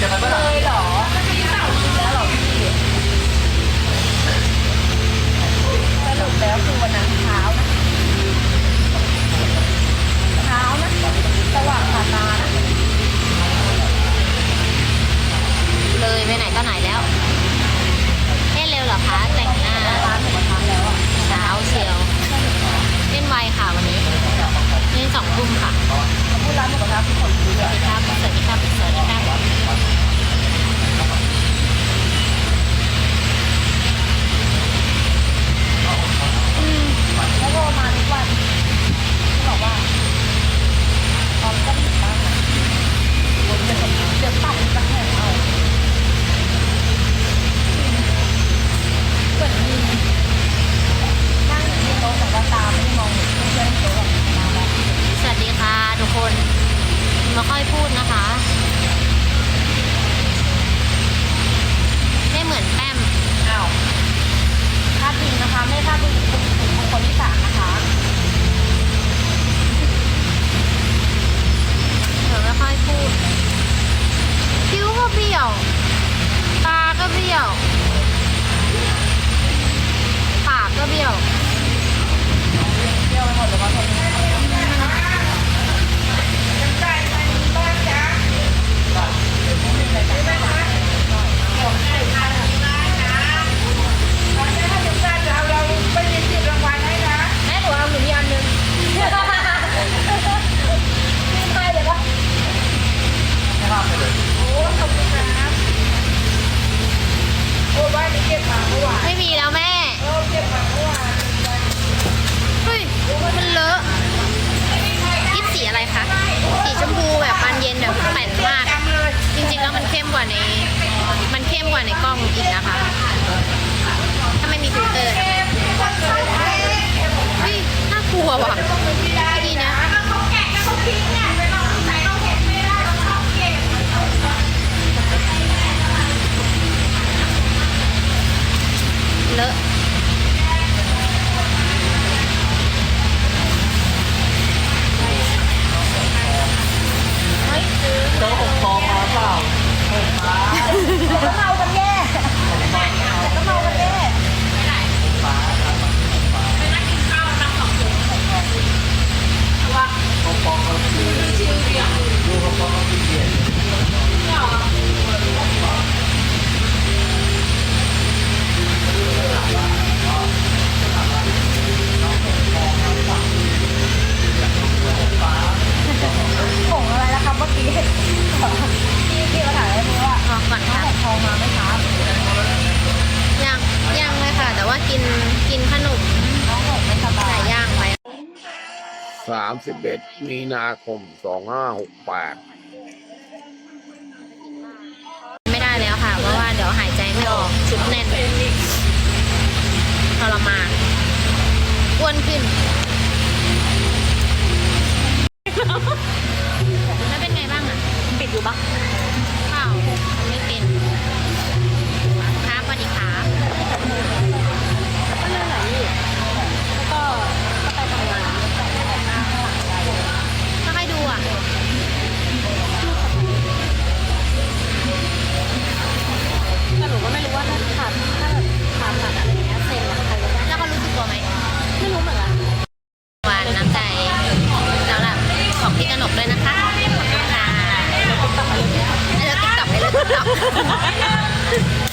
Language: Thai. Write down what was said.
Và bây. อ้อยพูดนะคะ ไม่มีแล้วแม่เฮ้ยมันเลอะยิบสีอะไรคะ สีชมพูแบบบานเย็นแบบแป่นมาก จริงๆแล้วมันเข้มกว่าใน มันเข้มกว่าในกล้องอีกนะคะ ถ้าไม่มีฟิลเตอร์เฮ้ยน่ากลัวว่ะ สามสิบเอ็ดมีนาคมสองห้าหกแปดไม่ได้แล้วค่ะ เพราะว่าเดี๋ยวหายใจไม่ออกชุดแน่นทรมานอ้วนขึ้น พี่กนกด้วยนะคะขอบคุแล้วติ๊กต็อกใล้เลยติ๊กต็อก